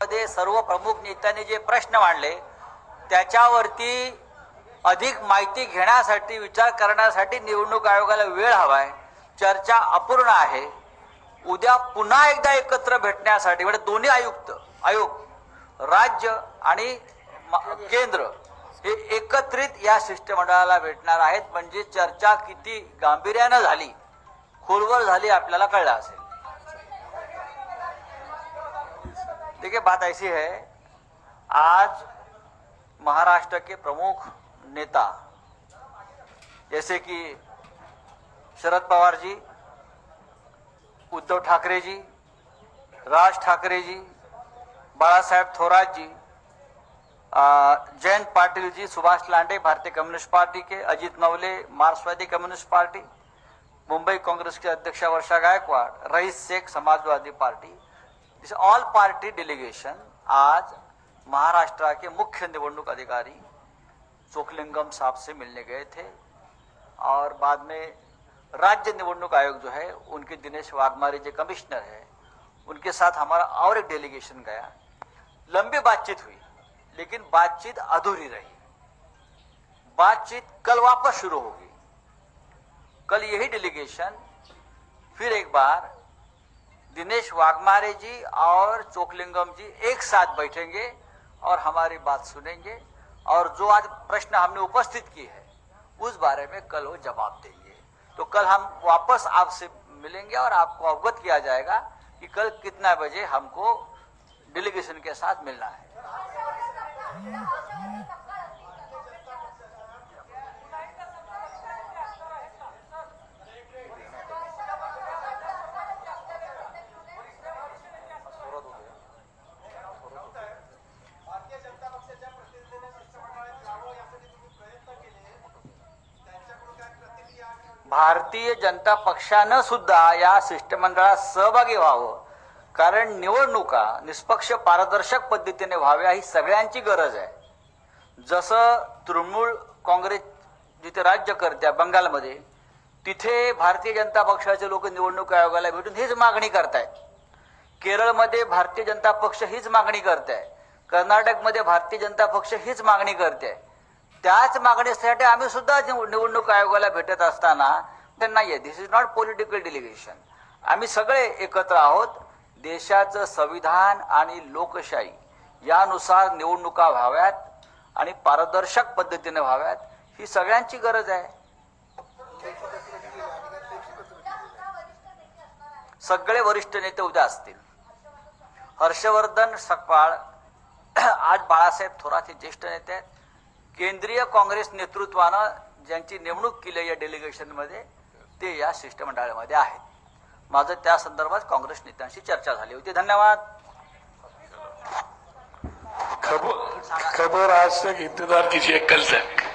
मध्ये सर्व प्रमुख नेत्यांनी जे प्रश्न मांडले त्याच्यावरती अधिक माहिती घेण्यासाठी विचार करण्यासाठी निवडणूक आयोगाला वेळ हवाय चर्चा अपूर्ण आहे. उद्या पुन्हा एकदा एकत्र भेटण्यासाठी म्हणजे दोन्ही आयुक्त आयोग राज्य आणि केंद्र हे एकत्रित या शिष्टमंडळाला भेटणार आहेत. म्हणजे चर्चा किती गांभीर्यानं झाली खोलवर झाली आपल्याला कळलं असेल. देखिए बात ऐसी है आज महाराष्ट्र के प्रमुख नेता जैसे कि शरद पवार जी उद्धव ठाकरे जी राज ठाकरे जी बाळासाहेब थोरात जी जयंत पाटिल जी सुभाष लांडे भारतीय कम्युनिस्ट पार्टी के अजीत नवले मार्क्सवादी कम्युनिस्ट पार्टी मुंबई कांग्रेस के अध्यक्ष Varsha Gaikwad, Rais Shaikh Samajwadi party this all party delegation आज महाराष्ट्र के मुख्य निवडणूक अधिकारी चोकलिंगम साहब से मिलने गए थे। और बाद में राज्य निवडणूक आयोग जो है, उनके दिनेश वाघमारे जो कमिश्नर है, उनके साथ हमारा और एक डेलीगेशन गया। लंबी बातचीत हुई, लेकिन बातचीत अधूरी रही। बातचीत कल वापस शुरू होगी। कल यही डेलीगेशन फिर एक बार दिनेश वाघमारे जी और चोकलिंगम जी एक साथ बैठेंगे और हमारी बात सुनेंगे और जो आज प्रश्न हमने उपस्थित की है, उस बारे में कल वो जवाब देंगे। तो कल हम वापस आपसे मिलेंगे और आपको अवगत किया जाएगा कि कल कितना बजे हमको डेलीगेशन के साथ मिलना है। भारतीय जनता पक्षानं सुद्धा या शिष्टमंडळात सहभागी व्हावं. कारण निवडणुका निष्पक्ष पारदर्शक पद्धतीने व्हाव्या ही सगळ्यांची गरज आहे. जसं तृणमूल काँग्रेस जिथे राज्य करत्या बंगालमध्ये तिथे भारतीय जनता पक्षाचे लोक निवडणूक आयोगाला भेटून हीच मागणी करतायत. केरळमध्ये भारतीय जनता पक्ष हीच मागणी करते आहे कर्नाटकमध्ये भारतीय जनता पक्ष हीच मागणी करते आहे त्याच मागणीसाठी आम्ही सुद्धा निव- निवडणूक आयोगाला भेटत असताना त्यांना ये this is not political delegation आम्ही सगळे एकत्र आहोत. देशाचं संविधान आणि लोकशाही यानुसार निवडणुका व्हाव्यात आणि पारदर्शक पद्धतीने व्हाव्यात ही सगळ्यांची गरज आहे. सगळे वरिष्ठ नेते उद्या असतील. हर्षवर्धन सकपाळ आज बाळासाहेब थोरात हे ज्येष्ठ नेते आहेत. केंद्रीय काँग्रेस नेतृत्वानं ज्यांची नेमणूक केली या डेलिगेशनमध्ये ते या शिष्टमंडळामध्ये आहेत. माझं त्या संदर्भात काँग्रेस नेत्यांशी चर्चा झाली होती. धन्यवाद. खबर खबर आज तक इंतजार कीजिए कल तक.